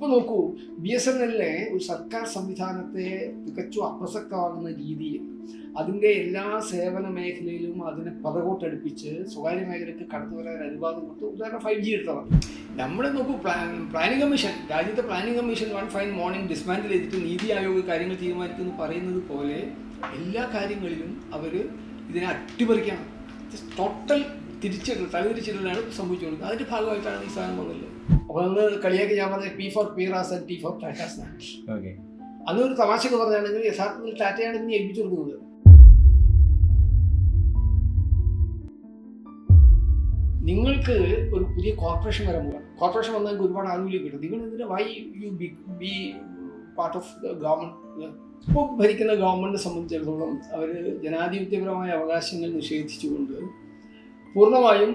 ഇപ്പൊ നോക്കൂ B S N എല്ലിലെ ഒരു സർക്കാർ സംവിധാനത്തെ തികച്ചും അപ്രസക്തമാകുന്ന രീതിയിൽ അതിന്റെ എല്ലാ സേവന മേഖലയിലും അതിനെ പതകോട്ടടുപ്പിച്ച് സ്വകാര്യ മേഖലയ്ക്ക് കടന്നു വരാൻ അനുവാദം കൊടുത്തു ഉദാഹരണം ഫൈവ് ജി എടുത്തതാണ് നമ്മൾ നോക്കൂ പ്ലാനിംഗ് കമ്മീഷൻ രാജ്യത്തെ planning commission one fine morning dismantle ചെയ്തിട്ട് നീതി ആയോഗ് കാര്യങ്ങൾ തീരുമാനിക്കുന്നു പറയുന്നത് പോലെ എല്ലാ കാര്യങ്ങളിലും അവർ ഇതിനെ അട്ടിമറിക്കണം. ടോട്ടൽ തിരിച്ചിടൽ തലതിരിച്ചിടലാണ് സംഭവിച്ചുകൊണ്ടിരുന്നത് അതിന്റെ ഭാഗമായിട്ടാണ് ഈ സാധനം വന്നത്. അന്ന് കളിയാക്കി ഞാൻ പറഞ്ഞത് P for പീറാസ് and T for Tatas snacks തമാശ അന്ന് ഒരു തമാശക്ക് പറഞ്ഞാണെങ്കിൽ യഥാർത്ഥത്തിൽ ടാറ്റയാണ് ഇനി ഏൽപ്പിച്ചു കൊടുക്കുന്നത്. നിങ്ങൾക്ക് ഒരു പുതിയ കോർപ്പറേഷൻ വരാൻ കോർപ്പറേഷൻ വന്നാൽ നിങ്ങൾക്ക് ഒരുപാട് ആനുകൂല്യം കിട്ടും. നിങ്ങൾ ഇതിന് why you be be part of the government ഇപ്പോൾ ഭരിക്കുന്ന ഗവൺമെന്റിനെ സംബന്ധിച്ചിടത്തോളം അവർ ജനാധിപത്യപരമായ അവകാശങ്ങൾ നിഷേധിച്ചുകൊണ്ട് പൂർണമായും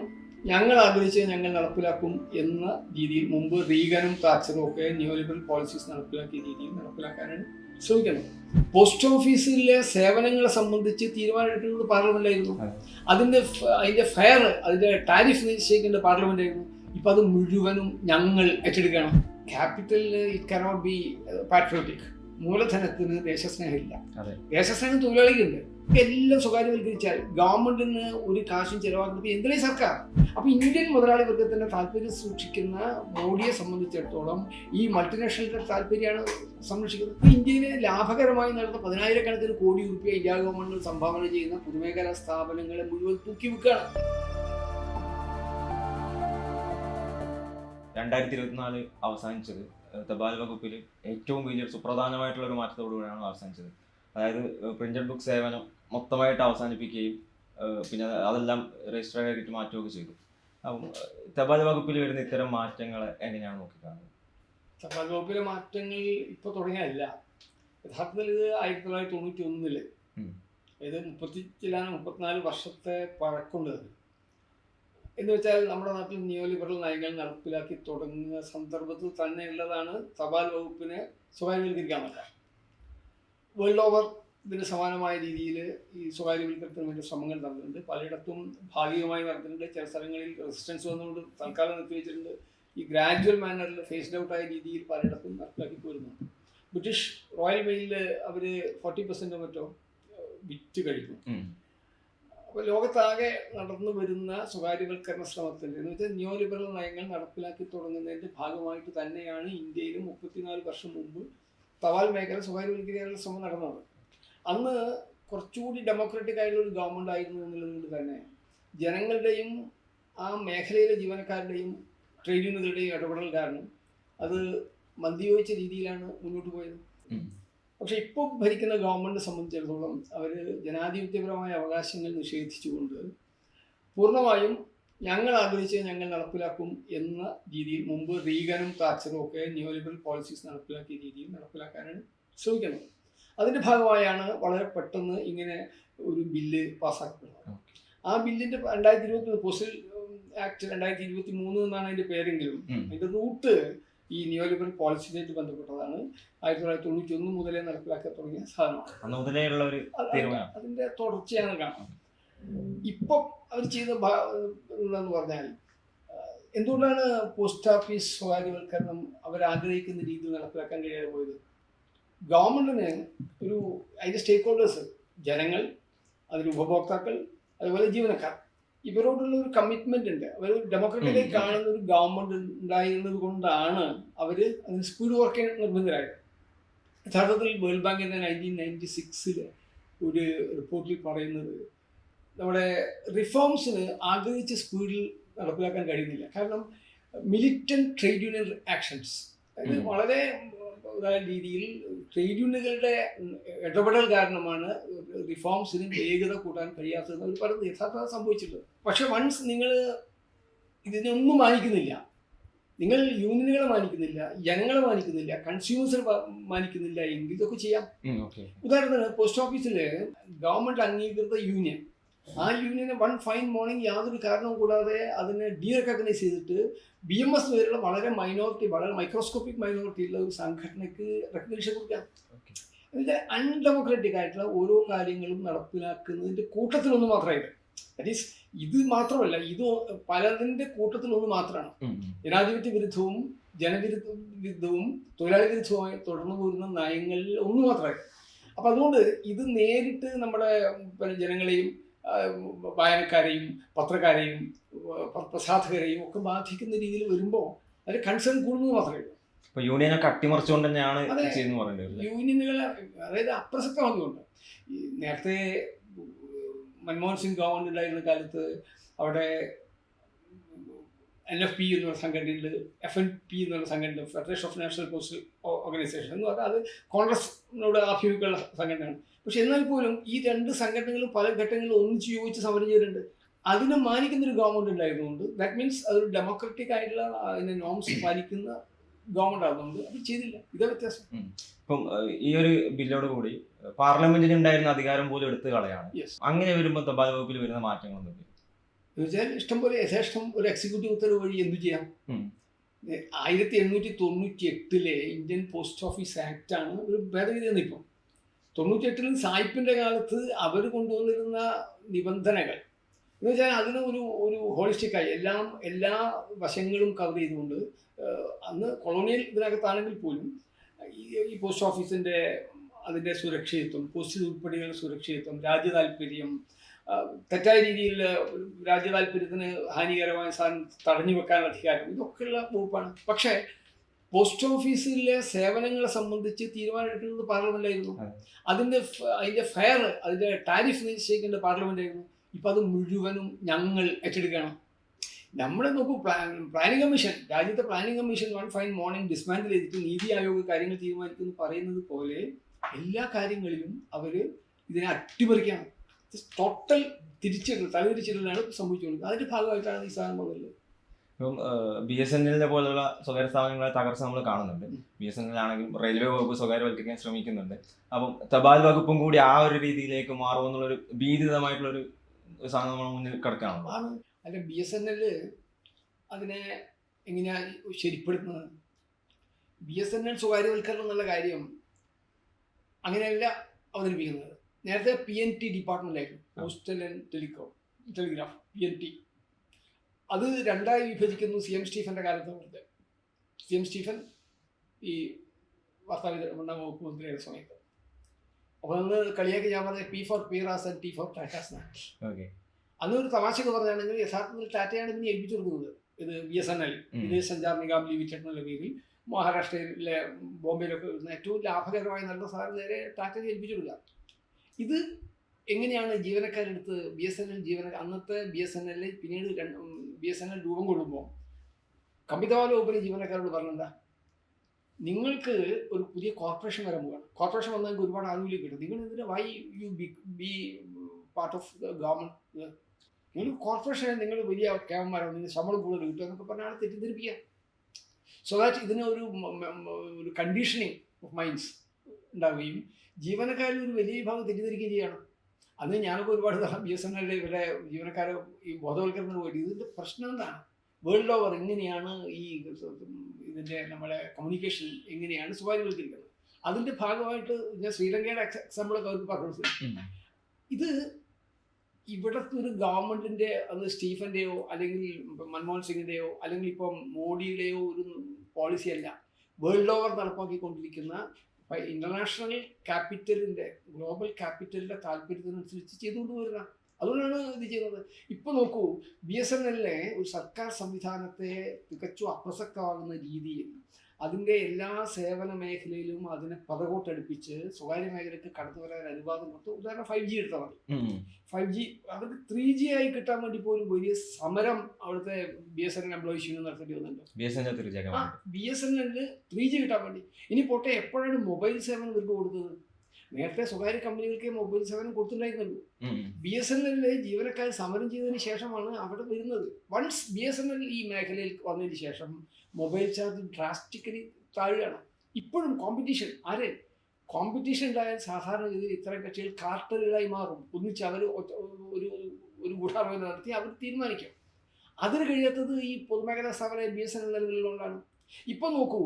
ഞങ്ങൾ ആഗ്രഹിച്ച് ഞങ്ങൾ നടപ്പിലാക്കും എന്ന രീതിയിൽ മുമ്പ് റീഗനും താച്ചറും ഒക്കെ ന്യൂലിബറൽ പോളിസീസ് നടപ്പിലാക്കിയ രീതിയിൽ നടപ്പിലാക്കാനാണ് ശ്രമിക്കുന്നത്. പോസ്റ്റ് ഓഫീസിലെ സേവനങ്ങളെ സംബന്ധിച്ച് തീരുമാനമെടുക്കുന്നത് പാർലമെന്റായിരുന്നു ആയിരുന്നു. അതിന്റെ അതിന്റെ ഫെയർ അതിന്റെ ടാരിഫ് നിശ്ചയിക്കേണ്ട പാർലമെന്റ് ആയിരുന്നു. ഇപ്പൊ അത് മുഴുവനും ഞങ്ങൾ ഏറ്റെടുക്കണം. ക്യാപിറ്റലിന് ഇറ്റ് കനോട്ട് ബി പാട്രിയോട്ടിക് മൂലധനത്തിന് ദേശസ്നേഹമില്ല. ദേശസ്നേഹം തൊഴിലാളികളുണ്ട്. എല്ലാം സ്വകാര്യവൽക്കരിച്ചാൽ ഗവൺമെന്റിന് ഒരു കാശും ചെലവാക്കുന്നത് എന്തിനാ സർക്കാർ. അപ്പൊ ഇന്ത്യൻ മുതലാളി വർഗത്തിന്റെ താല്പര്യം സൂക്ഷിക്കുന്ന മോഡിയെ സംബന്ധിച്ചിടത്തോളം ഈ മൾട്ടിനാഷണലിന്റെ താല്പര്യമാണ് സംരക്ഷിക്കുന്നത്. ഇന്ത്യയിലെ ലാഭകരമായി നടന്ന പതിനായിരക്കണക്കിന് കോടി രൂപ ഇന്ത്യ ഗവൺമെന്റ് സംഭാവന ചെയ്യുന്ന പൊതുമേഖലാ സ്ഥാപനങ്ങളെ മുഴുവൻ തൂക്കി വിൽക്കുകയാണ്. രണ്ടായിരത്തി ഇരുപത്തിനാല് അവസാനിച്ചത് തപാൽ വകുപ്പിൽ ഏറ്റവും വലിയ സുപ്രധാനമായിട്ടുള്ള ഒരു മാറ്റത്തോടുകൂടിയാണ് അവസാനിച്ചത്. അതായത് പ്രിന്റഡ് ബുക്ക് സേവനം മൊത്തമായിട്ട് അവസാനിപ്പിക്കുകയും പിന്നെ അതെല്ലാം രജിസ്റ്റർ ആയിട്ട് മാറ്റുകയൊക്കെ ചെയ്തു. അപ്പം തപാൽ വകുപ്പിൽ വരുന്ന ഇത്തരം മാറ്റങ്ങളെ എങ്ങനെയാണ് നോക്കിക്കാണുന്നത്? തപാൽ വകുപ്പിലെ മാറ്റങ്ങൾ ഇപ്പൊ തുടങ്ങിയല്ല യഥാർത്ഥത്തിൽ ഇത് ആയിരത്തി തൊള്ളായിരത്തി തൊണ്ണൂറ്റി ഒന്നിൽ. ഇത് മുപ്പത്തി മുപ്പത്തിനാല് വർഷത്തെ പഴക്കൊണ്ട് അത് എന്ന് വെച്ചാൽ നമ്മുടെ നാട്ടിൽ നിയോ ലിബറൽ നയങ്ങൾ നടപ്പിലാക്കി തുടങ്ങുന്ന സന്ദർഭത്തിൽ തന്നെയുള്ളതാണ് തപാൽ വകുപ്പിനെ സ്വകാര്യവൽക്കരിക്കാൻ പറ്റുക വേൾഡ് ഓവർ ഇതിന് സമാനമായ രീതിയിൽ ഈ സ്വകാര്യവൽക്കരണത്തിന് വേണ്ടി ശ്രമങ്ങൾ നടന്നിട്ടുണ്ട്. പലയിടത്തും ഭാഗികമായി നടന്നിട്ടുണ്ട്. ചില സ്ഥലങ്ങളിൽ റെസിസ്റ്റൻസ് വന്നുകൊണ്ട് തൽക്കാലം നിർത്തിവെച്ചിട്ടുണ്ട്. ഈ ഗ്രാജുവൽ മാനറിൽ ഫേസ്ഡ് ഔട്ട് ആയ രീതിയിൽ പലയിടത്തും നടപ്പിലാക്കി പോരുന്നുണ്ട്. ബ്രിട്ടീഷ് റോയൽ മെയിലിൽ അവർ ഫോർട്ടി പെർസെന്റോ മറ്റോ വിറ്റ് അപ്പോൾ ലോകത്താകെ നടന്നു വരുന്ന സ്വകാര്യവൽക്കരണ ശ്രമത്തിൽ എന്ന് വെച്ചാൽ ന്യൂ ലിബറൽ നയങ്ങൾ നടപ്പിലാക്കി തുടങ്ങുന്നതിന്റെ ഭാഗമായിട്ട് തന്നെയാണ് ഇന്ത്യയിൽ മുപ്പത്തിനാല് വർഷം മുമ്പ് തവാൽ മേഖല സ്വകാര്യവൽക്കരിക്കാനുള്ള ശ്രമം നടന്നത് അന്ന് കുറച്ചുകൂടി ഡെമോക്രാറ്റിക് ആയിട്ടുള്ള ഒരു ഗവൺമെന്റ് ആയിരുന്നു എന്നുള്ളത് തന്നെ ജനങ്ങളുടെയും ആ മേഖലയിലെ ജീവനക്കാരുടെയും ട്രേഡ് യൂണിയനുകളുടെയും ഇടപെടൽ കാരണം അത് മന്ദിയോഗിച്ച രീതിയിലാണ് മുന്നോട്ട് പോയത്. പക്ഷെ ഇപ്പോൾ ഭരിക്കുന്ന ഗവൺമെന്റ് സംബന്ധിച്ചിടത്തോളം അവർ ജനാധിപത്യപരമായ അവകാശങ്ങൾ നിഷേധിച്ചുകൊണ്ട് പൂർണമായും ഞങ്ങൾ ആഗ്രഹിച്ച് ഞങ്ങൾ നടപ്പിലാക്കും എന്ന രീതിയിൽ മുമ്പ് റീഗനും താച്ചറും ഒക്കെ ന്യൂ ലിബറൽ പോളിസീസ് നടപ്പിലാക്കിയ രീതിയിൽ നടപ്പിലാക്കാനാണ് ശ്രമിക്കുന്നത്. അതിന്റെ ഭാഗമായാണ് വളരെ പെട്ടെന്ന് ഇങ്ങനെ ഒരു ബില്ല് പാസ്സാക്കുന്നത് ആ ബില്ലിന്റെ രണ്ടായിരത്തി ഇരുപത്തി പോസ്റ്റൽ ആക്ട് രണ്ടായിരത്തി ഇരുപത്തി മൂന്ന് എന്നാണ് അതിന്റെ പേരെങ്കിലും അതിന്റെ റൂട്ട് ഈ നിയോലിബറൽ പോളിസിയായിട്ട് ബന്ധപ്പെട്ടതാണ്. ആയിരത്തി തൊള്ളായിരത്തി തൊണ്ണൂറ്റി ഒന്ന് മുതലേ നടപ്പിലാക്കാൻ തുടങ്ങിയ സാധനമാണ്. അതിന്റെ തുടർച്ചയാണ് കാണാം ഇപ്പം അവർ ചെയ്ത എന്താന്ന് പറഞ്ഞാൽ എന്തുകൊണ്ടാണ് പോസ്റ്റ് ഓഫീസ് സ്വകാര്യവൽക്കരണം അവർ ആഗ്രഹിക്കുന്ന രീതിയിൽ നടപ്പിലാക്കാൻ കഴിയാതെ പോയത്? ഗവൺമെന്റിന് ഒരു അതിന്റെ സ്റ്റേക്ക് ഹോൾഡേഴ്സ് ജനങ്ങൾ അതിൽ ഉപഭോക്താക്കൾ അതുപോലെ ജീവനക്കാർ. ഇവരോടുള്ള ഒരു കമ്മിറ്റ്മെന്റ് ഉണ്ട്. അവർ ഡെമോക്രാറ്റിക്കായി കാണുന്ന ഒരു ഗവൺമെന്റ് ഉണ്ടായിരുന്നത് കൊണ്ടാണ് അവർ അതിന് സ്പീഡ് വർക്ക് ചെയ്യാൻ നിർബന്ധരായത് യഥാർത്ഥത്തിൽ വേൾഡ് ബാങ്കിന്റെ നയന്റീൻ നയന്റി സിക്സിൽ ഒരു റിപ്പോർട്ടിൽ പറയുന്നത് നമ്മുടെ റിഫോംസിന് ആഗ്രഹിച്ച സ്പീഡിൽ നടപ്പിലാക്കാൻ കഴിയുന്നില്ല. കാരണം മിലിറ്റന്റ് ട്രേഡ് യൂണിയൻ ആക്ഷൻസ് അതായത് വളരെ രീതിയിൽ ട്രേഡ് യൂണിയനുകളുടെ ഇടപെടൽ കാരണമാണ് റിഫോംസിന് വേഗത കൂട്ടാൻ കഴിയാത്തതെന്ന് അവർ പറയുന്നത്. യഥാർത്ഥ സംഭവിച്ചിട്ടുണ്ട്. പക്ഷെ വൺസ് നിങ്ങൾ ഇതിനൊന്നും മാനിക്കുന്നില്ല നിങ്ങൾ യൂണിയനുകളെ മാനിക്കുന്നില്ല ജനങ്ങളെ മാനിക്കുന്നില്ല കൺസ്യൂമേഴ്സിനെ മാനിക്കുന്നില്ല എങ്കിൽ ഇതൊക്കെ ചെയ്യാം. ഉദാഹരണത്തിന് പോസ്റ്റ് ഓഫീസിൽ ഗവൺമെന്റ് അംഗീകൃത യൂണിയൻ ആ യൂണിയനെ വൺ ഫൈൻ മോർണിംഗ് യാതൊരു കാരണവും കൂടാതെ അതിനെ ഡി റെക്കഗ്നൈസ് ചെയ്തിട്ട് ബി എം എസ് വരെയുള്ള വളരെ മൈനോറിറ്റി വളരെ മൈക്രോസ്കോപ്പിക് മൈനോറിറ്റി ഉള്ള ഒരു സംഘടനയ്ക്ക് റെക്കഗ്നേഷൻ കൊടുക്കാം. എന്നുവെച്ചാൽ അൺഡെമോക്രാറ്റിക് ആയിട്ടുള്ള ഓരോ കാര്യങ്ങളും നടപ്പിലാക്കുന്നതിന്റെ കൂട്ടത്തിലൊന്ന് മാത്രമായിട്ട്. ദാറ്റ് ഈസ് ഇത് മാത്രമല്ല ഇത് പലതിന്റെ കൂട്ടത്തിലൊന്നു മാത്രമാണ്. ജനാധിപത്യ വിരുദ്ധവും ജനവിരുദ്ധ വിരുദ്ധവും തൊഴിലാളി വിരുദ്ധവുമായി തുടർന്നു പോരുന്ന നയങ്ങളിൽ ഒന്ന് മാത്രമായി അപ്പം അതുകൊണ്ട് ഇത് നേരിട്ട് നമ്മുടെ ജനങ്ങളെയും വായനക്കാരെയും പത്രക്കാരെയും പ്രസാധകരെയും ഒക്കെ ബാധിക്കുന്ന രീതിയിൽ വരുമ്പോൾ അതിൽ കൺസേൺ കൂടുന്നത് മാത്രമേ ഉള്ളൂ. യൂണിയനൊക്കെ അട്ടിമറിച്ചുകൊണ്ട് തന്നെയാണ് യൂണിയനുകൾ അതായത് അപ്രസക്തമാകുന്നുണ്ട്. നേരത്തെ മൻമോഹൻ സിംഗ് ഗവൺമെന്റ് ഉണ്ടായിരുന്ന കാലത്ത് അവിടെ എൻ എഫ് പി എന്നുള്ള സംഘടനയുണ്ട് എഫ് എൻ പി എന്നുള്ള സംഘടന federation of national postal organisation എന്ന് പറഞ്ഞാൽ അത് കോൺഗ്രസിനോട് ആഭിമുഖ്യമുള്ള സംഘടനയാണ്. പക്ഷെ എന്നാൽ പോലും ഈ രണ്ട് സംഘടനകളും പല ഘട്ടങ്ങളിലും ഒന്നിച്ച് യോജിച്ച് സമരം ചെയ്തിട്ടുണ്ട്. അതിനെ മാനിക്കുന്ന ഒരു ഗവൺമെന്റ് ഉണ്ടായിരുന്നുകൊണ്ട് ദാറ്റ് മീൻസ് അതൊരു ഡെമോക്രാറ്റിക് ആയിട്ടുള്ള അതിനെ നോംസ് പാലിക്കുന്ന ഗവൺമെന്റ് ആകുന്നുണ്ട് അത് ചെയ്തില്ല. ഇതാ വ്യത്യാസം. ഇപ്പം ഈ ഒരു ബില്ലോട് കൂടി പാർലമെന്റിന് ഉണ്ടായിരുന്ന അധികാരം പോലും എടുത്തു കളയാണ്. അങ്ങനെ വരുമ്പോൾ തപാൽ വകുപ്പിൽ വരുന്ന മാറ്റങ്ങളൊന്നും എന്ന് വെച്ചാൽ ഇഷ്ടംപോലെ യഥേഷ്ടം ഒരു എക്സിക്യൂട്ടീവ് ഉത്തരവ് വഴി എന്തു ചെയ്യാം. ആയിരത്തി എണ്ണൂറ്റി തൊണ്ണൂറ്റി എട്ടിലെ ഇന്ത്യൻ പോസ്റ്റ് ഓഫീസ് ആക്ട് ആണ് ഒരു ഭേദഗതി ഇപ്പം തൊണ്ണൂറ്റി എട്ടിൽ സായിപ്പിന്റെ കാലത്ത് അവർ കൊണ്ടുവന്നിരുന്ന നിബന്ധനകൾ. എന്ന് വെച്ചാൽ അതിന് ഒരു ഒരു ഹോളിസ്റ്റിക്കായി എല്ലാം എല്ലാ വശങ്ങളും കവർ ചെയ്തുകൊണ്ട് അന്ന് കൊളോണിയൽ ഇതിനകത്താണെങ്കിൽ പോലും ഈ പോസ്റ്റ് ഓഫീസിന്റെ അതിന്റെ സുരക്ഷിതത്വം പോസ്റ്റിൽ ഉൾപ്പെടെയുള്ള സുരക്ഷിതത്വം രാജ്യ താല്പര്യം തെറ്റായ രീതിയിൽ രാജ്യ താല്പര്യത്തിന് ഹാനികരമായ സാധനം തടഞ്ഞു വെക്കാനുള്ള അധികാരം ഇതൊക്കെയുള്ള വകുപ്പാണ്. പക്ഷേ പോസ്റ്റ് ഓഫീസിലെ സേവനങ്ങളെ സംബന്ധിച്ച് തീരുമാനമെടുക്കുന്നത് പാർലമെന്റായിരുന്നു. അതെ. അതിന്റെ അതിന്റെ അതിന്റെ ഫെയർ അതിന്റെ ടാരിഫ് നിശ്ചയിക്കേണ്ട പാർലമെന്റ് ആയിരുന്നു ഇപ്പൊ അത് മുഴുവനും ഞങ്ങൾ ഏറ്റെടുക്കണം നമ്മളെ നോക്കൂ പ്ലാനിംഗ് കമ്മീഷൻ രാജ്യത്തെ planning commission one fine morning dismantle ചെയ്തിട്ട് നീതി ആയോഗ് കാര്യങ്ങൾ തീരുമാനിക്കുന്നു പറയുന്നത് പോലെ എല്ലാ കാര്യങ്ങളിലും അവർ ഇതിനെ അട്ടിമറിക്കണം ടോട്ടൽ തിരിച്ചിടൽ തലതിരിച്ചിടലാണ് സംഭവിച്ചുകൊണ്ടിരിക്കുന്നത്. അതിന്റെ ഭാഗമായിട്ടാണ് ഈ സാധനം വന്നത്. ഇപ്പം ബി എസ് എൻ എല്ലിനെ പോലുള്ള സ്വകാര്യ സ്ഥാപനങ്ങളെ തകർച്ച നമ്മൾ കാണുന്നുണ്ട്. ബി എസ് എൻ എൽ ആണെങ്കിലും റെയിൽവേ വകുപ്പ് സ്വകാര്യവൽക്കരിക്കാൻ ശ്രമിക്കുന്നുണ്ട്. അപ്പം തപാൽ വകുപ്പും കൂടി ആ ഒരു രീതിയിലേക്ക് മാറുമെന്നുള്ളൊരു ഭീതിതമായിട്ടുള്ളൊരു സാധനം നമ്മൾ മുന്നിൽ കിടക്കാണല്ലോ ആണ്. അല്ല ബി എസ് എൻ എൽ അതിനെ എങ്ങനെയാണ് ശരിപ്പെടുത്തുന്നത്? ബി എസ് എൻ എൽ സ്വകാര്യവൽക്കരണം എന്നുള്ള കാര്യം അങ്ങനെയല്ല അവതരിപ്പിക്കുന്നത്. നേരത്തെ P N T ഡിപ്പാർട്ട്മെന്റായിരുന്നു postal and telecom telegraph P N T അത് രണ്ടായി വിഭജിക്കുന്നു സി എം സ്റ്റീഫന്റെ കാലത്ത് പറഞ്ഞത് സി എം സ്റ്റീഫൻ ഈ വാർത്താവിതരണ വകുപ്പ് മന്ത്രിയുടെ സമയത്ത്. അപ്പോൾ അന്ന് കളിയാക്കി ഞാൻ പറഞ്ഞത് P for പീറാസ് and T for Tatas okay. അന്ന് ഒരു തമാശക്ക് പറഞ്ഞാണെങ്കിൽ യഥാർത്ഥത്തിൽ ടാറ്റയാണ് ഇതിനെ ഏൽപ്പിച്ചു കൊടുക്കുന്നത്. ഇത് ബി എസ് എൻ എൽ. വിദേശ സഞ്ചാർ നിഗം ലിമിറ്റഡ് എന്നുള്ള പേരിൽ മഹാരാഷ്ട്രയിലെ ബോംബെയിലൊക്കെ ഏറ്റവും ലാഭകരമായ നല്ല സാധനം നേരെ ടാറ്റയെ ഏൽപ്പിച്ചു കൊടുക്കുക. ഇത് എങ്ങനെയാണ് ജീവനക്കാരെടുത്ത് ബി എസ് എൻ എൽ ജീവനക്കാർ അന്നത്തെ ബി എസ് എൻ എല്ലിൽ പിന്നീട് ബി എസ് എൻ എൽ രൂപം കൊള്ളുമ്പോൾ കമ്പിതവാല വകുപ്പിലെ ജീവനക്കാരോട് പറഞ്ഞെന്താ? നിങ്ങൾക്ക് ഒരു പുതിയ കോർപ്പറേഷൻ വരെ പോവുകയാണ് കോർപ്പറേഷൻ വന്നാൽ നിങ്ങൾക്ക് ഒരുപാട് ആനുകൂല്യം കിട്ടും. നിങ്ങൾ എന്തിനാ why you be be part of the government നിങ്ങൾ കോർപ്പറേഷൻ നിങ്ങൾ വലിയ ക്യാമന്മാരാണ് നിങ്ങൾ ശമ്പളം കൂടുതൽ കിട്ടും എന്നൊക്കെ പറഞ്ഞാൽ തെറ്റിദ്ധരിപ്പിക്കുക. സോ ദാറ്റ് ഇതിനൊരു ഒരു ഒരു കണ്ടീഷനിങ് ഓഫ് മൈൻഡ്സ് ഉണ്ടാവുകയും ജീവനക്കാരിൽ ഒരു വലിയ വിഭാഗം തെറ്റിദ്ധരിക്കുകയും ചെയ്യണം. അന്ന് ഞാനൊക്കെ ഒരുപാട് ബി എസ് എൻ എല്ലിലെ ഇവരുടെ ജീവനക്കാരെ ഈ ബോധവൽക്കരണത്തിന് വേണ്ടി ഇതിന്റെ പ്രശ്നം എന്താണ്? വേൾഡ് ഓവർ എങ്ങനെയാണ് ഈ ഇതിന്റെ നമ്മുടെ കമ്മ്യൂണിക്കേഷൻ എങ്ങനെയാണ് സ്വകാര്യവൽക്കരിക്കുന്നത് അതിന്റെ ഭാഗമായിട്ട് ഞാൻ ശ്രീലങ്കയുടെ എക്സാമ്പിളൊക്കെ അവർക്ക് പറഞ്ഞു ഇത് ഇവിടുത്തെ ഒരു ഗവൺമെന്റിന്റെ അത് സ്റ്റീഫന്റെയോ അല്ലെങ്കിൽ മൻമോഹൻ സിംഗിന്റെയോ അല്ലെങ്കിൽ ഇപ്പം മോഡിയുടെയോ ഒരു പോളിസി അല്ല. വേൾഡ് ഓവർ നടപ്പാക്കിക്കൊണ്ടിരിക്കുന്ന ഇന്റർനാഷണൽ ക്യാപിറ്റലിന്റെ ഗ്ലോബൽ ക്യാപിറ്റലിന്റെ താല്പര്യത്തിനനുസരിച്ച് ചെയ്തുകൊണ്ട് വരുന്ന അതുകൊണ്ടാണ് ഇത് ചെയ്യുന്നത്. ഇപ്പൊ നോക്കൂ ബി എസ് എൻ എല്ലിനെ ഒരു സർക്കാർ സംവിധാനത്തെ തികച്ചും അപ്രസക്തമാകുന്ന രീതിയിൽ അതിന്റെ എല്ലാ സേവന മേഖലയിലും അതിനെ പതകോട്ടടുപ്പിച്ച് സ്വകാര്യ മേഖലയ്ക്ക് കടന്നു വരാൻ അനുവാദം കൊടുത്ത് ഉദാഹരണം ഫൈവ് ജി എടുത്താൽ മതി. ഫൈവ് ജി അവർക്ക് ത്രീ ജി ആയി കിട്ടാൻ വേണ്ടി പോലും വലിയ സമരം അവിടുത്തെ B S N L employees union നടത്തേണ്ടി വന്നിട്ടുണ്ട്. ബി എസ് എൻ എല്ലിന് ത്രീ ജി കിട്ടാൻ വേണ്ടി. ഇനി പോട്ടെ എപ്പോഴാണ് മൊബൈൽ സേവനം ഇവർക്ക് കൊടുത്തത് നേരത്തെ സ്വകാര്യ കമ്പനികൾക്ക് മൊബൈൽ സേവനം കൊടുത്തിട്ടുണ്ടായിരുന്നുള്ളൂ. ബി എസ് എൻ എല്ലിലെ ജീവനക്കാർ സമരം ചെയ്തതിന് ശേഷമാണ് അവിടെ വരുന്നത്. Once B S N L ഈ മേഖലയിൽ വന്നതിന് ശേഷം മൊബൈൽ ചാർജ് ഡ്രാസ്റ്റിക്കലി താഴുകയാണ്. ഇപ്പോഴും കോമ്പറ്റീഷൻ ആരെ? കോമ്പറ്റീഷൻ ഉണ്ടായാൽ സാധാരണഗതിയിൽ ഇത്തരം കക്ഷികൾ കാർട്ടലുകളായി മാറും. ഒന്നിച്ച് അവർ ഒരു ഒരു ഗൂഢാലോചന നടത്തി അവർ തീരുമാനിക്കും. അതിന് കഴിയാത്തത് ഈ പൊതുമേഖലാ സ്ഥാപന ബി എസ് എൻ എൽ നിലകളിലുള്ളതാണ് ഇപ്പം നോക്കൂ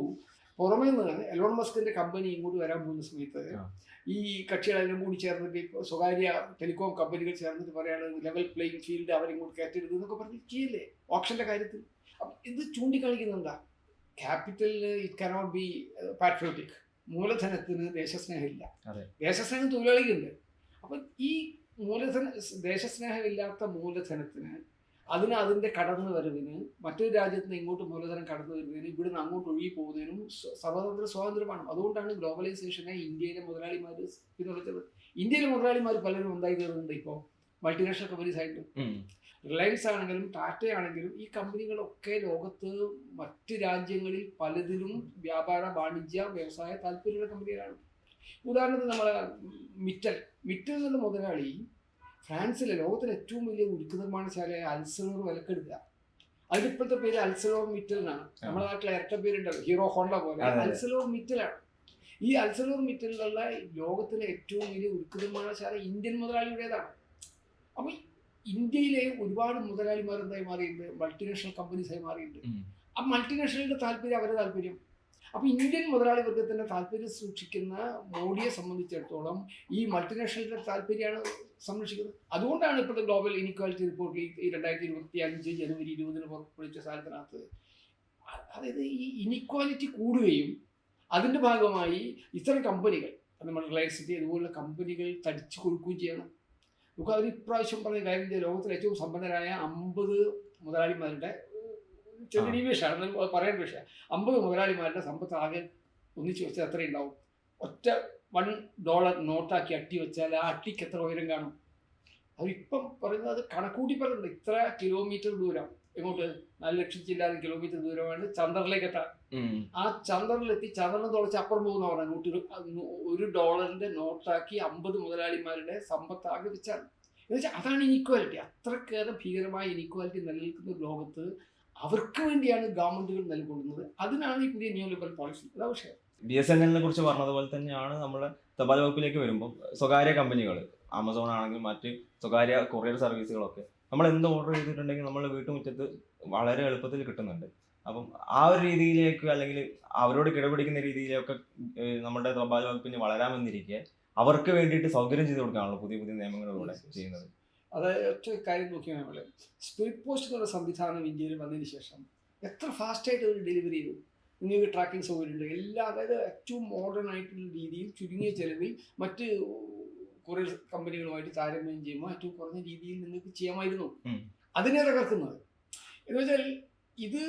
പുറമേ നിന്ന് എലോൺ മസ്കിന്റെ കമ്പനി ഇങ്ങോട്ട് വരാൻ പോകുന്ന സമയത്ത് ഈ കക്ഷികളെല്ലാം കൂടി ചേർന്നിട്ട് ഇപ്പോൾ സ്വകാര്യ ടെലികോം കമ്പനികൾ ചേർന്നിട്ട് പറയാണ് ലെവൽ പ്ലേയിങ് ഫീൽഡ് അവരിങ്ങോട്ട് കയറ്റരുത് എന്നൊക്കെ പറഞ്ഞ് ചെയ്യല്ലേ? ഓപ്ഷന്റെ കാര്യത്തിൽ. ഇത് ചൂണ്ടിക്കാണിക്കുന്നുണ്ടാ? ക്യാപിറ്റലിന് ഇറ്റ് കനോട്ട് ബി പാട്രിയോട്ടിക് മൂലധനത്തിന് ദേശസ്നേഹമില്ല. ദേശസ്നേഹം തൊഴിലാളിക്കുണ്ട് അപ്പം ഈ മൂലധന ദേശസ്നേഹമില്ലാത്ത മൂലധനത്തിന് അതിന് അതിന്റെ കടന്നു വരവിന് മറ്റൊരു രാജ്യത്ത് നിന്ന് ഇങ്ങോട്ട് മൂലധനം കടന്നു വരുന്നതിന് ഇവിടുന്ന് അങ്ങോട്ട് ഒഴുകി പോകുന്നതിനും സർവതന്ത്ര സ്വാതന്ത്ര്യമാണ്. അതുകൊണ്ടാണ് ഗ്ലോബലൈസേഷനെ ഇന്ത്യയിലെ മുതലാളിമാർ പിന്തുണച്ചത്. ഇന്ത്യയിലെ മുതലാളിമാർ പലരും ഉണ്ടായി കയറുന്നുണ്ട് ഇപ്പോൾ മൾട്ടിനാഷണൽ കമ്പനീസ് ആയിട്ട്. റിലയൻസ് ആണെങ്കിലും ടാറ്റ ആണെങ്കിലും ഈ കമ്പനികളൊക്കെ ലോകത്ത് മറ്റ് രാജ്യങ്ങളിൽ പലതിലും വ്യാപാര വാണിജ്യ വ്യവസായ താല്പര്യമുള്ള കമ്പനികളാണ്. ഉദാഹരണത്തിന് നമ്മളെ മിറ്റൽ. മിറ്റൽ എന്ന മുതലാളി ഫ്രാൻസിലെ ലോകത്തിലെ ഏറ്റവും വലിയ ഉരുക്ക് നിർമ്മാണശാലയായ അൽസലോർ വിലക്കെടുക്കുക. അതിന്റെ ഇപ്പോഴത്തെ പേര് അൽസലോർ മിറ്റൽ എന്നാണ് നമ്മുടെ നാട്ടിലെ ഇരട്ട പേരുണ്ടല്ലോ ഹീറോ ഹോണ്ട പോലെ. അൽസലോർ മിറ്റലാണ്. ഈ അൽസലോർ മിറ്റലിലുള്ള ലോകത്തിലെ ഏറ്റവും വലിയ ഉരുക്ക് നിർമ്മാണശാല ഇന്ത്യൻ മുതലാളിയുടേതാണ്. അപ്പം ഇന്ത്യയിലെ ഒരുപാട് മുതലാളിമാർ എന്തായി മാറിയിട്ടുണ്ട് മൾട്ടിനാഷണൽ കമ്പനീസായി മാറിയിട്ടുണ്ട്. ആ മൾട്ടിനാഷണലിന്റെ താല്പര്യം അവരുടെ താല്പര്യം അപ്പൊ ഇന്ത്യൻ മുതലാളി വർഗത്തിന്റെ താല്പര്യം സൂക്ഷിക്കുന്ന മോഡിയെ സംബന്ധിച്ചിടത്തോളം ഈ മൾട്ടിനാഷണലിന്റെ താല്പര്യമാണ് സംരക്ഷിക്കുന്നത്. അതുകൊണ്ടാണ് ഇപ്പോഴത്തെ ഗ്ലോബൽ ഇനിക്വാലിറ്റി റിപ്പോർട്ടിൽ ഈ രണ്ടായിരത്തി ഇരുപത്തി അഞ്ച് ജനുവരി ഇരുപതിന് പുറപ്പെടുവിച്ച സാധനത്തിനകത്ത്. അതായത് ഈ ഇനിക്വാലിറ്റി കൂടുകയും അതിന്റെ ഭാഗമായി ഇത്തരം കമ്പനികൾ നമ്മൾ റിലയൻസ് സിറ്റി അതുപോലുള്ള കമ്പനികൾ തടിച്ചു കൊടുക്കുകയും ചെയ്യണം. നമുക്ക് അവർ ഇപ്രാവശ്യം പറഞ്ഞ കാര്യം ലോകത്തിലെ ഏറ്റവും സമ്പന്നരായ അമ്പത് മുതലാളിമാരുടെ ചെറിയ വിഷയമാണ് അത് പറയേണ്ട വിഷയം അമ്പത് മുതലാളിമാരുടെ സമ്പത്ത് ആകെ ഒന്നിച്ചു വെച്ചാൽ എത്ര ഉണ്ടാവും? ഒറ്റ വൺ ഡോളർ നോട്ടാക്കി അട്ടി വെച്ചാൽ ആ അട്ടിക്ക് എത്ര ഉയരം കാണും? അവരിപ്പം പറയുന്നത് കണക്കൂട്ടി പറയുന്നുണ്ട്. ഇത്ര കിലോമീറ്റർ ദൂരം. എങ്ങോട്ട്? നാല് ലക്ഷത്തില്ലാതെ കിലോമീറ്റർ ദൂരമാണ് ചന്ദ്രനിലേക്ക് എത്താൻ. ആ ചന്ദ്രനിലെത്തി ചന്ദ്രനെ തുളച്ച് അപ്പുറം പോകുന്ന പറഞ്ഞ നൂറ്റി ഒരു ഡോളറിന്റെ നോട്ടാക്കി അമ്പത് മുതലാളിമാരുടെ സമ്പത്ത് ആകെ വെച്ചാണ് എന്നുവെച്ചാൽ അതാണ് ഇനിക്വാലിറ്റി അത്രക്കേറെ ഭീകരമായ ഇനിക്വാലിറ്റി നിലനിൽക്കുന്ന ലോകത്ത് അവർക്ക് വേണ്ടിയാണ് ഗവൺമെന്റുകൾ നൽകുന്നത് അതിനാണ് ഈ പുതിയ ന്യൂ ലിബറൽ പോളിസി ആവശ്യം. ബി എസ് എൻ എല്ലിനെ കുറിച്ച് പറഞ്ഞതുപോലെ തന്നെയാണ് നമ്മൾ തപാൽ വകുപ്പിലേക്ക് വരുമ്പോൾ സ്വകാര്യ കമ്പനികൾ ആമസോൺ ആണെങ്കിലും മറ്റ് സ്വകാര്യ കൊറിയർ സർവീസുകളൊക്കെ നമ്മൾ എന്ത് ഓർഡർ ചെയ്തിട്ടുണ്ടെങ്കിൽ നമ്മുടെ വീട്ടുമുറ്റത്ത് വളരെ എളുപ്പത്തിൽ കിട്ടുന്നുണ്ട്. അപ്പം ആ ഒരു രീതിയിലേക്ക് അല്ലെങ്കിൽ അവരോട് കിടപിടിക്കുന്ന രീതിയിലൊക്കെ നമ്മുടെ തപാൽ വകുപ്പിന് വളരാമെന്നിരിക്കെ അവർക്ക് വേണ്ടിയിട്ട് സൗകര്യം ചെയ്ത് കൊടുക്കാണല്ലോ പുതിയ പുതിയ നിയമങ്ങളിലൂടെ. ചെയ്യുന്നത്. അത് ഒറ്റ കാര്യം നോക്കിയാൽ നമ്മൾ സ്പീഡ് പോസ്റ്റ് എന്നുള്ള സംവിധാനം ഇന്ത്യയിൽ വന്നതിന് ശേഷം എത്ര ഫാസ്റ്റായിട്ട് അവർ ഡെലിവറി ചെയ്തു. നിങ്ങൾക്ക് ട്രാക്കിംഗ് സൗകര്യമുണ്ട്. എല്ലാ അതായത് ഏറ്റവും മോഡേൺ ആയിട്ടുള്ള രീതിയിൽ ചുരുങ്ങിയ ചെലവിൽ മറ്റ് കുറേ കമ്പനികളുമായിട്ട് താരതമ്യം ചെയ്യുമ്പോൾ ഏറ്റവും കുറഞ്ഞ രീതിയിൽ നിങ്ങൾക്ക് ചെയ്യാമായിരുന്നു. അതിനെ തകർക്കുന്നത്. എന്ന് വെച്ചാൽ ഇത്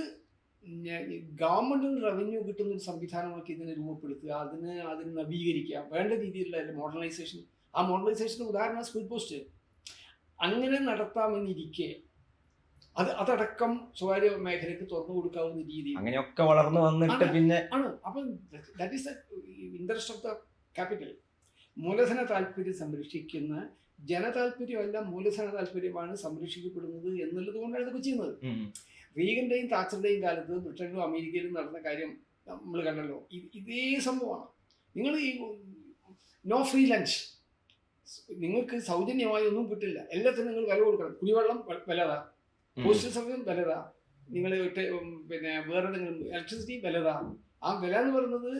ഗവൺമെന്റിന് റവന്യൂ കിട്ടുന്ന ഒരു സംവിധാനമാക്കി ഇതിനെ രൂപപ്പെടുത്തുക അതിന് അതിന് നവീകരിക്കുക വേണ്ട രീതിയിലുള്ള മോഡേണൈസേഷൻ ആ മോഡേണൈസേഷന് ഉദാഹരണം സ്പീഡ് പോസ്റ്റ് അങ്ങനെ നടത്താമെന്നിരിക്കെ. അത് അതടക്കം സ്വകാര്യ മേഖലയ്ക്ക് തുറന്നു കൊടുക്കാവുന്ന രീതി അങ്ങനെയൊക്കെ വളർന്നു വന്നിട്ട് പിന്നെ ആണ്. അപ്പം that is interest of the capital മൂലധന താല്പര്യം സംരക്ഷിക്കുന്ന ജനതാല്പര്യമല്ല മൂലധന താല്പര്യമാണ് സംരക്ഷിക്കപ്പെടുന്നത് എന്നുള്ളത് കൊണ്ടാണ് ഇതൊക്കെ ചെയ്യുന്നത്. റീഗന്റെയും താച്ചറുടെയും കാലത്ത് ബ്രിട്ടനിലും അമേരിക്കയിലും നടന്ന കാര്യം നമ്മൾ കണ്ടല്ലോ. ഇത് ഇതേ സംഭവമാണ്. നിങ്ങൾ ഈ നോ ഫ്രീ ലഞ്ച്. നിങ്ങൾക്ക് സൗജന്യമായി ഒന്നും കിട്ടില്ല. എല്ലാത്തിനും നിങ്ങൾ വില കൊടുക്കണം. കുടിവെള്ളം വിലതാ. പോസ്റ്റൽ സർവീസും വിലതാ. നിങ്ങൾ പിന്നെ വേറെ എന്തെങ്കിലും ഇലക്ട്രിസിറ്റി വിലതാ. ആ വില എന്ന് പറയുന്നത്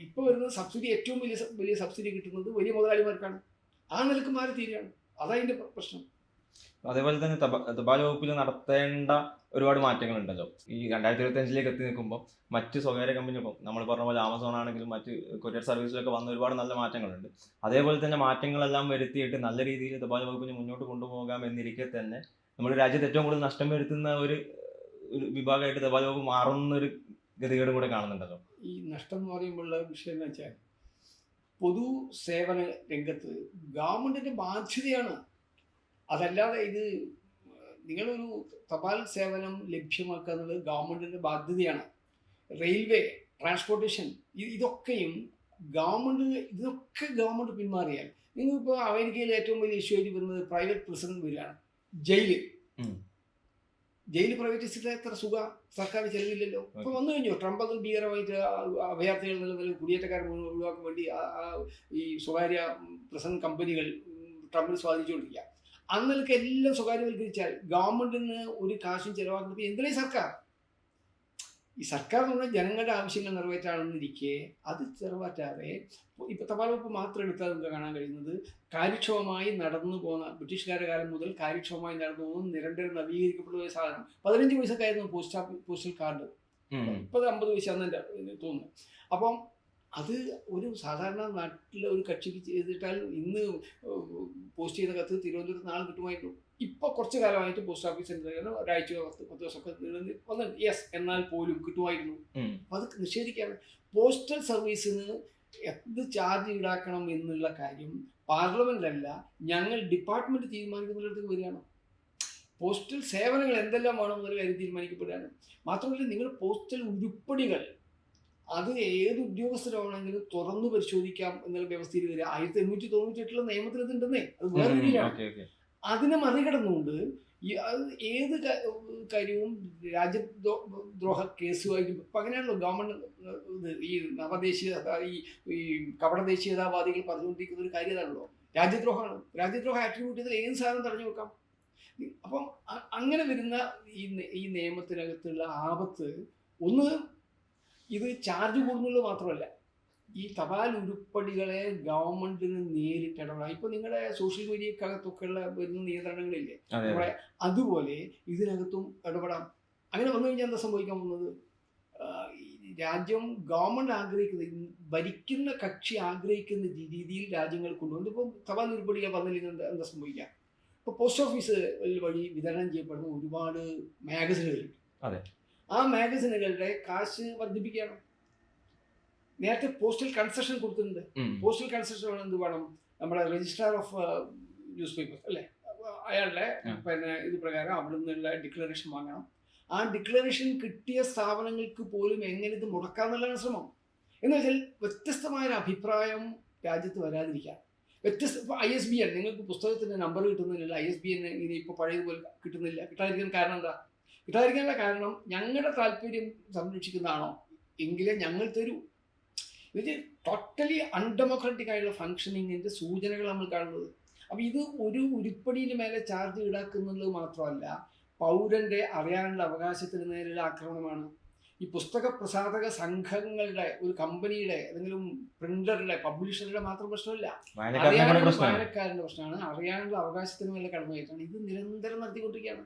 ഇപ്പോൾ വരുന്നത് സബ്സിഡി ഏറ്റവും വലിയ വലിയ സബ്സിഡി കിട്ടുന്നത് വലിയ മുതലാളിമാർക്കാണ്. ആ നിലയ്ക്ക് മാറി തീരുകയാണ്. അതാ അതിന്റെ പ്രശ്നം. അതേപോലെ തന്നെ തപാ തപാൽ വകുപ്പിൽ നടത്തേണ്ട ഒരുപാട് മാറ്റങ്ങളുണ്ടല്ലോ ഈ രണ്ടായിരത്തി ഇരുപത്തി അഞ്ചിലേക്ക് എത്തി നിൽക്കുമ്പോൾ മറ്റ് സ്വകാര്യ കമ്പനി ഇപ്പം നമ്മൾ പറഞ്ഞ പോലെ ആമസോൺ ആണെങ്കിലും മറ്റ് കൊറിയർ സർവീസിലൊക്കെ വന്ന ഒരുപാട് നല്ല മാറ്റങ്ങളുണ്ട്. അതേപോലെ തന്നെ മാറ്റങ്ങളെല്ലാം വരുത്തിയിട്ട് നല്ല രീതിയിൽ തപാൽ വകുപ്പിന് മുന്നോട്ട് കൊണ്ടുപോകാം എന്നിരിക്കെ തന്നെ നമ്മുടെ രാജ്യത്ത് ഏറ്റവും കൂടുതൽ നഷ്ടം വരുത്തുന്ന ഒരു വിഭാഗമായിട്ട് തപാൽ വകുപ്പ് മാറുന്ന ഒരു ഗതികേടും കൂടെ കാണുന്നുണ്ടല്ലോ ഈ നഷ്ടം എന്ന് പറയുമ്പോഴുള്ള വിഷയം എന്ന് വെച്ചാൽ പൊതു സേവന രംഗത്ത് ഗവൺമെന്റിന്റെ ബാധ്യതയാണ് അതല്ലാതെ ഇത് നിങ്ങളൊരു തപാൽ സേവനം ലഭ്യമാക്കുക എന്നുള്ളത് ഗവൺമെന്റിന്റെ ബാധ്യതയാണ്. റെയിൽവേ ട്രാൻസ്പോർട്ടേഷൻ ഇതൊക്കെയും ഗവൺമെന്റ് ഇതൊക്കെ ഗവൺമെന്റ് പിന്മാറിയാൽ നിങ്ങളിപ്പോൾ അമേരിക്കയിൽ ഏറ്റവും വലിയ ഇഷ്യൂ ആയിട്ട് വരുന്നത് പ്രൈവറ്റ് പ്രിസൺ വരികയാണ്. ജയിൽ. ജയിൽ പ്രൈവറ്റൈസ് ചെയ്താൽ എത്ര സുഖ? സർക്കാർ ചെലവില്ലല്ലോ. ഇപ്പൊ വന്നു കഴിഞ്ഞു. ട്രംപ് അതും ഭീകരമായിട്ട് അഭയാർത്ഥികൾ നിലനിൽ കുടിയേറ്റക്കാരെ കുടിയേറ്റക്കാർ ഒഴിവാക്കാൻ വേണ്ടി ഈ സ്വകാര്യ പ്രസൻ കമ്പനികൾ ട്രംപിന് സ്വാധീനിച്ചുകൊണ്ടിരിക്കുക. അന്നൊക്കെ എല്ലാം സ്വകാര്യവൽക്കരിച്ചാൽ ഗവൺമെന്റിന് ഒരു കാശും ചെലവാക്കുന്നത് എന്തിനാ സർക്കാർ? ഈ സർക്കാർ എന്ന് പറഞ്ഞാൽ ജനങ്ങളുടെ ആവശ്യങ്ങൾ നിറവേറ്റാണെന്നിരിക്കെ അത് ചെറുവാറ്റാതെ ഇപ്പൊ തപാൽ വകുപ്പ് മാത്രം എടുത്താൽ നമുക്ക് കാണാൻ കഴിയുന്നത് കാര്യക്ഷമമായി നടന്നു പോകുന്ന ബ്രിട്ടീഷുകാരുടെ കാലം മുതൽ കാര്യക്ഷമമായി നടന്നു പോകുന്ന നിരന്തരം നവീകരിക്കപ്പെടുന്ന ഒരു സാധനം. പതിനഞ്ച് പൈസക്കായിരുന്നു പോസ്റ്റ് ഓഫീസ് പോസ്റ്റൽ കാർഡ്. മുപ്പത് അമ്പത് വയസ്സാന്ന് തോന്നുന്നു. അപ്പം അത് ഒരു സാധാരണ നാട്ടിലെ ഒരു കക്ഷിക്ക് ചെയ്തിട്ടാൽ ഇന്ന് പോസ്റ്റ് ചെയ്യുന്ന കത്ത് തിരുവനന്തപുരത്ത് നാളെ കിട്ടുമായിരുന്നു. ഇപ്പോൾ കുറച്ച് കാലമായിട്ട് പോസ്റ്റ് ഓഫീസ് സെന്ററിൽ ഒരാഴ്ച പത്ത് പത്ത് ദിവസമൊക്കെ നീളുന്ന വന്നു യെസ് എന്നാൽ പോലും കിട്ടുമായിരുന്നു. അപ്പം അത് നിഷേധിക്കാൻ പോസ്റ്റൽ സർവീസിന് എന്ത് ചാർജ് ഈടാക്കണം എന്നുള്ള കാര്യം പാർലമെന്റല്ല ഞങ്ങൾ ഡിപ്പാർട്ട്മെന്റ് തീരുമാനിക്കുന്നിടത്തേക്ക് വരികയാണ്. പോസ്റ്റൽ സേവനങ്ങൾ എന്തെല്ലാം വേണം എന്നൊരു കാര്യം തീരുമാനിക്കപ്പെടുകയാണ്. മാത്രമല്ല നിങ്ങൾ പോസ്റ്റൽ ഉരുപ്പടികൾ അത് ഏത് ഉദ്യോഗസ്ഥരാണെങ്കിലും തുറന്നു പരിശോധിക്കാം എന്നുള്ള വ്യവസ്ഥയിൽ വരിക. ആയിരത്തി എണ്ണൂറ്റി തൊണ്ണൂറ്റി എട്ടിലെ നിയമത്തിൽ അത് വേറെ ഉം. രീതിയിലാണ്. ഓക്കെ ഓക്കെ അതിനെ മറികടന്നുകൊണ്ട് ഈ അത് ഏത് കാര്യവും രാജ്യദ്രോഹ കേസുമായിട്ട് ഇപ്പം അങ്ങനെയാണല്ലോ ഗവൺമെന്റ് ഈ നവദേശീയ ഈ ഈ കപടദേശീയതാവാദികൾ പറഞ്ഞുകൊണ്ടിരിക്കുന്ന ഒരു കാര്യമാണല്ലോ രാജ്യദ്രോഹമാണ്. രാജ്യദ്രോഹ ആട്രിബ്യൂട്ട് ചെയ്താൽ ഏത് സാധനം തടഞ്ഞു വെക്കാം? അപ്പം അങ്ങനെ വരുന്ന ഈ ഈ നിയമത്തിനകത്തുള്ള ആപത്ത് ഒന്ന് ഇത് ചാർജ് കൂടുന്നുള്ളു മാത്രമല്ല ഈ തപാൽ ഉരുപ്പടികളെ ഗവൺമെന്റിന് നേരിട്ട് ഇടപെടാം ഇപ്പൊ നിങ്ങളുടെ സോഷ്യൽ മീഡിയക്കകത്തൊക്കെ ഉള്ള വരുന്ന നിയന്ത്രണങ്ങളില്ലേ നമ്മുടെ അതുപോലെ ഇതിനകത്തും ഇടപെടാം. അങ്ങനെ വന്നു കഴിഞ്ഞാൽ എന്താ സംഭവിക്കാൻ പോകുന്നത്? രാജ്യം ഗവൺമെന്റ് ആഗ്രഹിക്കുന്ന ഭരിക്കുന്ന കക്ഷി ആഗ്രഹിക്കുന്ന രീതിയിൽ രാജ്യങ്ങൾ കൊണ്ടുവന്നു. ഇപ്പം തപാൽ ഉരുപ്പടികൾ വന്നില്ലെങ്കിൽ എന്താ എന്താ സംഭവിക്കുക ഇപ്പോൾ പോസ്റ്റ് ഓഫീസ് വഴി വിതരണം ചെയ്യപ്പെടുന്ന ഒരുപാട് മാഗസിനുകളുണ്ട്. ആ മാഗസിനുകളുടെ കാശ് വർദ്ധിപ്പിക്കണം നേരത്തെ പോസ്റ്റൽ കൺസെഷൻ കൊടുത്തിട്ടുണ്ട്. പോസ്റ്റൽ കൺസെഷൻ എന്ത് വേണം? നമ്മുടെ രജിസ്ട്രാർ ഓഫ് ന്യൂസ് പേപ്പർ അല്ലേ? അയാളുടെ. പിന്നെ ഇത് പ്രകാരം അവിടെ നിന്നുള്ള ഡിക്ലറേഷൻ വാങ്ങണം. ആ ഡിക്ലറേഷൻ കിട്ടിയ സ്ഥാപനങ്ങൾക്ക് പോലും എങ്ങനെ ഇത് മുടക്കാന്നുള്ളതാണ് ശ്രമം. എന്ന് വെച്ചാൽ വ്യത്യസ്തമായ അഭിപ്രായം രാജ്യത്ത് വരാതിരിക്കാം വ്യത്യസ്ത ഐ എസ് ബി എൻ നിങ്ങൾക്ക് പുസ്തകത്തിന്റെ നമ്പർ കിട്ടുന്നില്ല ഐ എസ് ബി എൻ ഇനി ഇപ്പോൾ പഴയതുപോലെ കിട്ടുന്നില്ല. കിട്ടാതിരിക്കാൻ കാരണം എന്താ? കിട്ടാതിരിക്കാനുള്ള കാരണം ഞങ്ങളുടെ താല്പര്യം സംരക്ഷിക്കുന്നതാണോ? എങ്കിലേ ഞങ്ങൾ തരൂ ഇത് ടോട്ടലി അൺഡെമോക്രാറ്റിക് ആയിട്ടുള്ള ഫങ്ഷനിങ്ങിന്റെ സൂചനകൾ നമ്മൾ കാണുന്നത്. അപ്പോൾ ഇത് ഒരു ഉരുപ്പടിയിൽ മേലെ ചാർജ് ഈടാക്കുന്നുള്ളത് മാത്രമല്ല പൗരന്റെ അറിയാനുള്ള അവകാശത്തിന് നേരെയുള്ള ആക്രമണമാണ്. ഈ പുസ്തക പ്രസാധക സംഘങ്ങളുടെ ഒരു കമ്പനിയുടെ ഏതെങ്കിലും പ്രിന്ററുടെ പബ്ലിഷറുടെ മാത്രം പ്രശ്നമില്ല. വായനക്കാരനെ അറിയാനുള്ള പ്രശ്നമാണ്. അറിയാനുള്ള അവകാശത്തിന് മേലെ കടന്നു കയറ്റാണ് ഇത് നിരന്തരം നടത്തിക്കൊണ്ടിരിക്കുകയാണ്.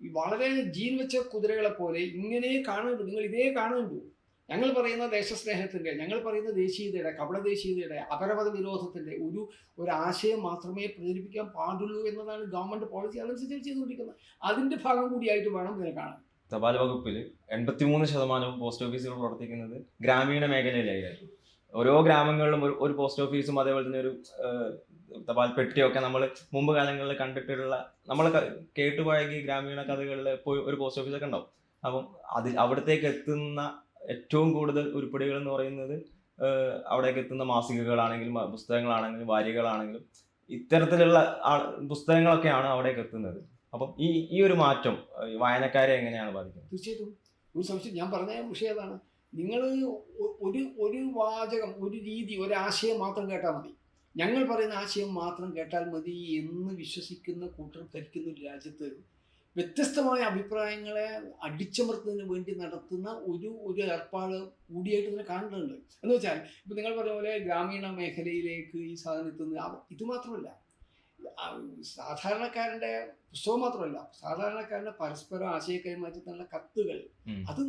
വളരെ ജീൻ വെച്ച കുതിരകളെ പോലെ ഇങ്ങനെ കാണുന്നുണ്ട് നിങ്ങൾ ഇതേ കാണുന്നുണ്ടോ ഞങ്ങൾ പറയുന്ന ദേശസ്നേഹത്തിന്റെ ഞങ്ങൾ പറയുന്ന ദേശീയതയുടെ കപട ദേശീയതയുടെ അപരമത വിരോധത്തിന്റെ ഒരു ഒരു ആശയം മാത്രമേ പ്രചരിപ്പിക്കാൻ പാടുള്ളൂ എന്നതാണ് ഗവൺമെന്റ് പോളിസി അതനുസരിച്ച് ചെയ്തുകൊണ്ടിരിക്കുന്നത്. അതിന്റെ ഭാഗം കൂടിയായിട്ട് വേണം ഇതിനെ കാണാൻ. തപാൽ വകുപ്പിൽ എൺപത്തിമൂന്ന് ശതമാനവും പോസ്റ്റ് ഓഫീസുകൾ പ്രവർത്തിക്കുന്നത് ഗ്രാമീണ മേഖലയിലായിരുന്നു ഓരോ ഗ്രാമങ്ങളിലും ഒരു പോസ്റ്റ് ഓഫീസും അതേപോലെ തന്നെ ഒരു തപാൽ പെട്ടിയൊക്കെ നമ്മൾ മുമ്പ് കാലങ്ങളിൽ കണ്ടിട്ടുള്ള നമ്മൾ കേട്ടുപോയെങ്കിൽ ഗ്രാമീണ കഥകളിൽ ഒരു പോസ്റ്റ് ഓഫീസൊക്കെ ഉണ്ടാവും. അപ്പം അതിൽ അവിടത്തേക്ക് എത്തുന്ന ഏറ്റവും കൂടുതൽ ഉരുപ്പടികൾ എന്ന് പറയുന്നത് അവിടേക്ക് എത്തുന്ന മാസികകളാണെങ്കിലും പുസ്തകങ്ങളാണെങ്കിലും വാരികകളാണെങ്കിലും ഇത്തരത്തിലുള്ള പുസ്തകങ്ങളൊക്കെയാണ് അവിടേക്ക് എത്തുന്നത്. അപ്പം ഈ ഈ ഒരു മാറ്റം വായനക്കാരെ എങ്ങനെയാണ് ബാധിക്കുന്നത്? തീർച്ചയായിട്ടും. ഒരു സംശയം ഞാൻ പറഞ്ഞ വിഷയം അതാണ്. നിങ്ങൾ ഒരു ഒരു വാചകം ഒരു രീതി ഒരാശയം മാത്രം കേട്ടാൽ മതി. ഞങ്ങൾ പറയുന്ന ആശയം മാത്രം കേട്ടാൽ മതി എന്ന് വിശ്വസിക്കുന്ന കൂട്ടർ ധരിക്കുന്ന ഒരു രാജ്യത്ത് വ്യത്യസ്തമായ അഭിപ്രായങ്ങളെ അടിച്ചമർത്തുന്നതിന് വേണ്ടി നടത്തുന്ന ഒരു ഒരു ഏർപ്പാട് കൂടിയായിട്ട് തന്നെ കാണുന്നുണ്ട്. എന്ന് വെച്ചാൽ ഇപ്പം നിങ്ങൾ പറഞ്ഞ പോലെ ഗ്രാമീണ മേഖലയിലേക്ക് ഈ സാധനം എത്തുന്നത് ഇത് മാത്രമല്ല. സാധാരണക്കാരന്റെ സാധാരണക്കാരന്റെ പുസ്തകം മാത്രമല്ല സാധാരണക്കാരന്റെ പരസ്പരം ആശയ കൈമാറ്റത്തിനുള്ള കത്തുകൾ അത്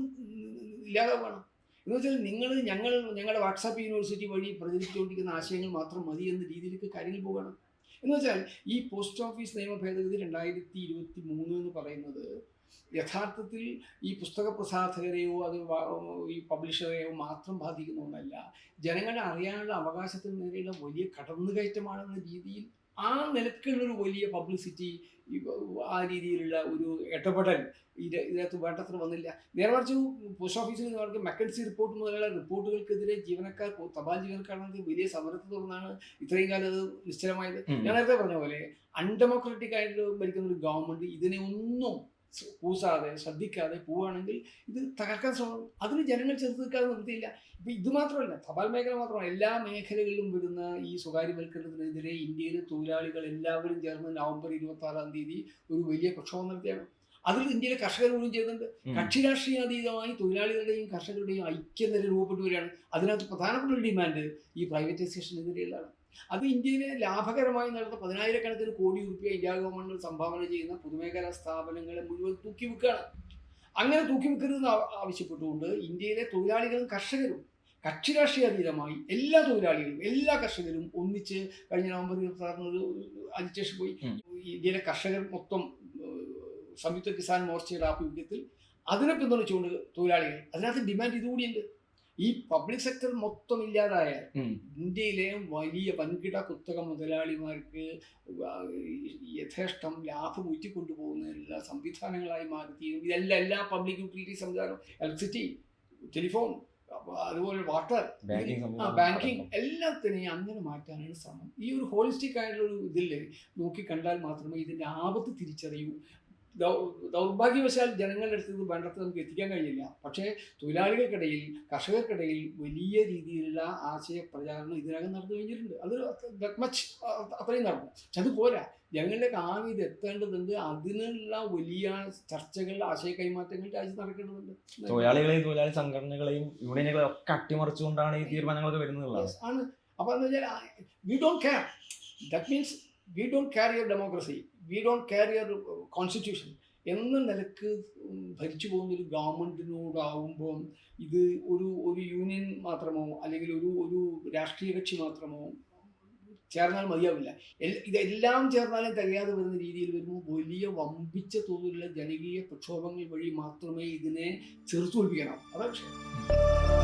ഇല്ലാതെ ഇല്ലാതാവണം എന്ന് വെച്ചാൽ നിങ്ങൾ ഞങ്ങൾ ഞങ്ങളുടെ വാട്സാപ്പ് യൂണിവേഴ്സിറ്റി വഴി പ്രചരിച്ചുകൊണ്ടിരിക്കുന്ന ആശയങ്ങൾ മാത്രം മതി എന്ന രീതിയിലേക്ക് കാര്യങ്ങൾ പോകണം. എന്ന് വെച്ചാൽ ഈ പോസ്റ്റ് ഓഫീസ് നിയമ ഭേദഗതി രണ്ടായിരത്തി ഇരുപത്തി മൂന്ന് എന്ന് പറയുന്നത് യഥാർത്ഥത്തിൽ ഈ പുസ്തക പ്രസാധകരെയോ അത് ഈ പബ്ലിഷറെയോ മാത്രം ബാധിക്കുന്ന ഒന്നല്ല. ജനങ്ങളെ അറിയാനുള്ള അവകാശത്തിന് നേരെയുള്ള വലിയ കടന്നുകയറ്റമാണെന്ന രീതിയിൽ ആ നിലക്കുള്ളൊരു വലിയ പബ്ലിസിറ്റി ആ രീതിയിലുള്ള ഒരു ഇടപെടൽ ഇത് ഇതിനകത്ത് വേണ്ടത്ര വന്നില്ല നേരെ മറിച്ച് പോസ്റ്റ് ഓഫീസിൽ നിന്ന് അവർക്ക് മെക്കൻസി റിപ്പോർട്ട് മുതലുള്ള റിപ്പോർട്ടുകൾക്കെതിരെ ജീവനക്കാർ തപാൽ ജീവനക്കാരുടെ വലിയ സമരത്തെ തുടർന്നാണ് ഇത്രയും കാലം അത് നിശ്ചലമായത്. ഞാൻ നേരത്തെ പറഞ്ഞ പോലെ അൺഡെമോക്രാറ്റിക് ആയിട്ട് ഭരിക്കുന്ന ഒരു ഗവൺമെന്റ് ഇതിനെ ഒന്നും സ് കൂസാതെ ശ്രദ്ധിക്കാതെ പോവുകയാണെങ്കിൽ ഇത് തകർക്കാൻ ശ്രമം അതിന് ജനങ്ങൾ ചെറുത്ത് നിൽക്കാതെ നിർത്തിയില്ല. ഇപ്പൊ ഇത് മാത്രമല്ല തപാൽ മേഖല മാത്രമല്ല എല്ലാ മേഖലകളിലും വരുന്ന ഈ സ്വകാര്യവൽക്കരണത്തിനെതിരെ ഇന്ത്യയിലെ തൊഴിലാളികൾ എല്ലാവരും ചേർന്ന് നവംബർ ഇരുപത്തി ആറാം തീയതി ഒരു വലിയ പ്രക്ഷോഭം നടത്തിയാണ് അതിൽ ഇന്ത്യയിലെ കർഷകർ പോലും ചെയ്യുന്നുണ്ട്. കക്ഷി രാഷ്ട്രീയാതീതമായി തൊഴിലാളികളുടെയും കർഷകരുടെയും ഐക്യനിര രൂപപ്പെട്ടു വരികയാണ്. അതിനകത്ത് പ്രധാനപ്പെട്ട ഒരു ഡിമാൻഡ് ഈ പ്രൈവറ്റൈസേഷനെതിരെയുള്ളതാണ് അത് ഇന്ത്യയിലെ ലാഭകരമായി നടന്ന പതിനായിരക്കണക്കിന് കോടി രൂപ ഇന്ത്യ ഗവൺമെന്റ് സംഭാവന ചെയ്യുന്ന പൊതുമേഖലാ സ്ഥാപനങ്ങളെ മുഴുവൻ തൂക്കി വെക്കുകയാണ് അങ്ങനെ തൂക്കി വെക്കരുതെന്ന് ആ- ആവശ്യപ്പെട്ടുകൊണ്ട് ഇന്ത്യയിലെ തൊഴിലാളികളും കർഷകരും കക്ഷി അതീതമായി എല്ലാ തൊഴിലാളികളും എല്ലാ കർഷകരും ഒന്നിച്ച് കഴിഞ്ഞ നവംബർ ഒരു അജിറ്റേഷൻ പോയി. ഇന്ത്യയിലെ കർഷകർ മൊത്തം സംയുക്ത കിസാൻ മോർച്ചയുടെ ആഭിമുഖ്യത്തിൽ അതിനെ പിന്തുണച്ചുകൊണ്ട് തൊഴിലാളികൾ അതിനകത്ത് ഡിമാൻഡ് ഇതുകൂടിയുണ്ട്. ഈ പബ്ലിക് സെക്ടർ മൊത്തം ഇല്ലാതായാൽ ഇന്ത്യയിലെ വലിയ വൻകിട കുത്തക മുതലാളിമാർക്ക് യഥേഷ്ടം ലാഭം ഊറ്റിക്കൊണ്ടുപോകുന്നതിനുള്ള സംവിധാനങ്ങളായി മാറ്റിയും ഇതെല്ലാം എല്ലാ പബ്ലിക് യൂട്ടിലിറ്റി സംവിധാനം ഇലക്ട്രിസിറ്റി ടെലിഫോൺ അതുപോലെ വാട്ടർ ബാങ്കിങ് ബാങ്കിങ് എല്ലാത്തിനെയും അങ്ങനെ മാറ്റാനാണ് ശ്രമം. ഈ ഒരു ഹോളിസ്റ്റിക് ആയിട്ടുള്ള ഒരു ഇതിൽ നോക്കി കണ്ടാൽ മാത്രമേ ഇതിന്റെ ആപത്ത് തിരിച്ചറിയൂ. ദൗർഭാഗ്യവശാൽ ജനങ്ങളുടെ അടുത്ത് നിന്ന് വേണ്ടത്ര നമുക്ക് എത്തിക്കാൻ കഴിഞ്ഞില്ല. പക്ഷേ തൊഴിലാളികൾക്കിടയിൽ കർഷകർക്കിടയിൽ വലിയ രീതിയിലുള്ള ആശയ പ്രചാരണം ഇതിനകം നടന്നു കഴിഞ്ഞിട്ടുണ്ട്. അത് ദറ്റ് മച്ച് അത്രയും നടന്നു. പക്ഷെ അത് പോരാ. ജനങ്ങളുടെ ആകെ ഇത് എത്തേണ്ടതുണ്ട്. അതിനുള്ള വലിയ ചർച്ചകൾ ആശയ കൈമാറ്റങ്ങൾ രാജ്യത്ത് നടക്കേണ്ടതുണ്ട്. തൊഴിലാളികളെയും തൊഴിലാളി സംഘടനകളെയും യൂണിയനുകളെയും ഒക്കെ അട്ടിമറിച്ചുകൊണ്ടാണ് ഈ തീരുമാനങ്ങളൊക്കെ വരുന്നത് ആണ്. അപ്പോൾ എന്ന് വെച്ചാൽ we don't care that means we don't care your democracy we don't care your constitution എന്ന നിലയ്ക്ക് ഭരിച്ചു പോകുന്ന ഒരു ഗവൺമെന്റിനോടാവുമ്പോൾ ഇത് ഒരു ഒരു യൂണിയൻ മാത്രമോ അല്ലെങ്കിൽ ഒരു ഒരു രാഷ്ട്രീയ കക്ഷി മാത്രമോ ചേർന്നാൽ മതിയാവില്ല. ഇതെല്ലാം ചേർന്നാലും തികയാതെ വരുന്ന രീതിയിൽ വരുമ്പോൾ വലിയ വമ്പിച്ച തോതിലുള്ള ജനകീയ പ്രക്ഷോഭങ്ങൾ വഴി മാത്രമേ ഇതിനെ ചെറുത്തുപിടിപ്പിക്കാനാവൂ അതാണ് വിഷയം.